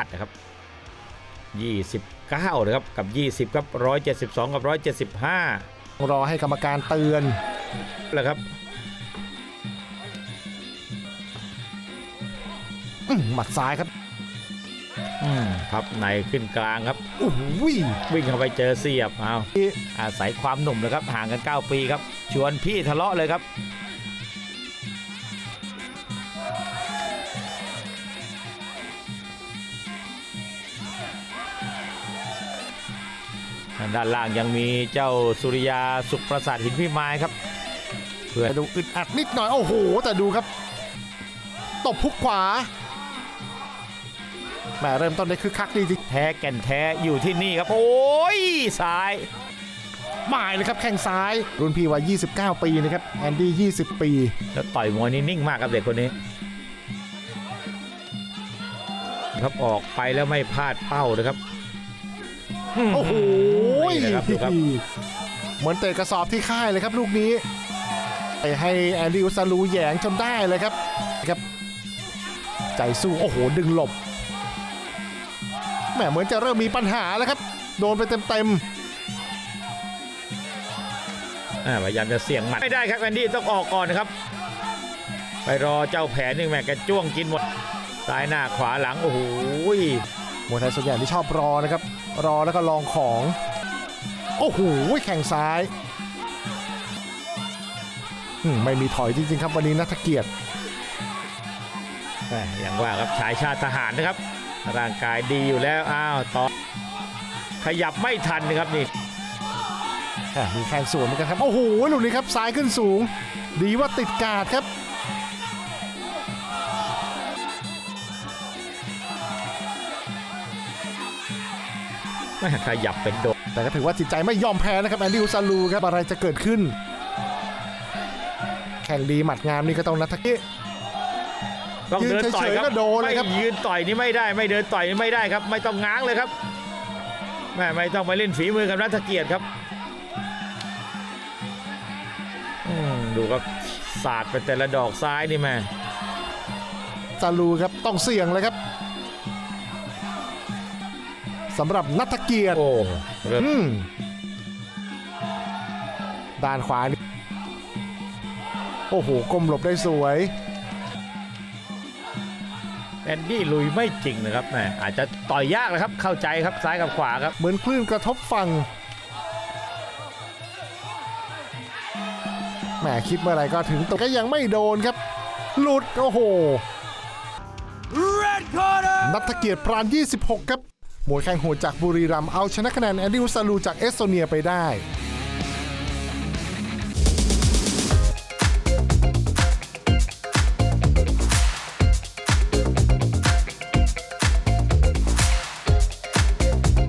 าตินะครับ29นะครับกับ 20 ครับ 172 กับ 175 รอให้กรรมการเตือนแล้วครับอื้อหมัดซ้ายครับอืมพับในขึ้นกลางครับโอ้โหวิ่งเข้าไปเจอเสียบเอาอาศัยความหนุ่มเลยครับห่างกัน 9 ปีครับ ชวนพี่ทะเลาะเลยครับ ด้านล่างยังมีเจ้าสุริยาสุขประสาทหินพิมายครับ เพื่อแต่ดูอึดอัดนิดหน่อย โอ้โห แต่ดูครับ ตบพุกขวาแหมเริ่มต้นได้คึกคักดีจริงแท้แก่นแท้อยู่ที่นี่ครับ โอ้ยซ้ายหมายเลยครับแข้งซ้าย รุ่นพี่วัย 29 ปีนะครับแอนดี้ 20 ปี แล้วต่อยมวยนี่นิ่งมากครับเด็กคนนี้ ครับออกไปแล้วไม่พลาดเป้านะครับ โอ้โหนี่นะครับดูครับ เหมือนเตะกระสอบที่ค่ายเลยครับลูกนี้ไปให้แอนดี้อุซาลูแหยงจนได้เลยครับครับ ใจสู้โอ้โหดึงหลบแหมเหมือนจะเริ่มมีปัญหาแล้วครับ โดนไปเต็มอ่าพยายามจะเสี่ยงหมัดไม่ได้ครับแอนดี้ต้องออกก่อนนะครับ ไปรอเจ้าแผนหนึ่งแม่แกจ้วงกินหมดซ้ายหน้าขวาหลังโอ้โหๆ มวยไทยส่วนใหญ่ที่ชอบรอนะครับ รอแล้วก็ลองของ โอ้โหแข่งซ้ายอืมไม่มีถอยจริงๆครับวันนี้นัทเกียรติแหม่อย่างว่าครับชายชาติทหารนะครับ ร่างกายดีอยู่แล้วอ้าวต่อขยับไม่ทันนะครับนี่อะมีแข่งสวนเหมือนกันครับ โอ้โหลูกนี้ครับซ้ายขึ้นสูง ดีว่าติดกาดครับ แม่ขยับเป็นโดดแต่ก็ถือว่าจิตใจไม่ยอมแพ้นะครับแอนดี้อุซาลูครับอะไรจะเกิดขึ้น แข่งดีหมัดงามนี่ก็ต้องนัทเกียรติต้องเดินต่อยคยืนเฉยๆรับก็โดนเลยครับไม่ยืนต่อยนี่ไม่ได้ ไม่เดินต่อยนี่ไม่ได้ครับ ไม่ต้องง้างเลยครับแม่ไม่ต้องไปเล่นฝีมือกับนัทเกียรติครับอืมดูครับสาดไปแต่ละดอกซ้ายนี่แม่ซาลูครับต้องเสี่ยงเลยครับ สำหรับนัทเกียรติโอ้เริ่มอืมด้านขวานี่โอ้โหก้มหลบได้สวย แอนดี้ลุยไม่จริงนะครับแม่อาจจะต่อยยากนะครับ เข้าใจครับซ้ายกับขวาครับ เหมือนคลื่นกระทบฝั่งแหมคิดเมื่อไหร่ก็ถึงตกก็ยังไม่โดนครับ หลุด โอ้โห นัทเกียรติพราน26 ครับ มวยแข่งโหดจากบุรีรัมย์เอาชนะคะแนนแอนดิวซาลูจากเอสโตเนียไปได้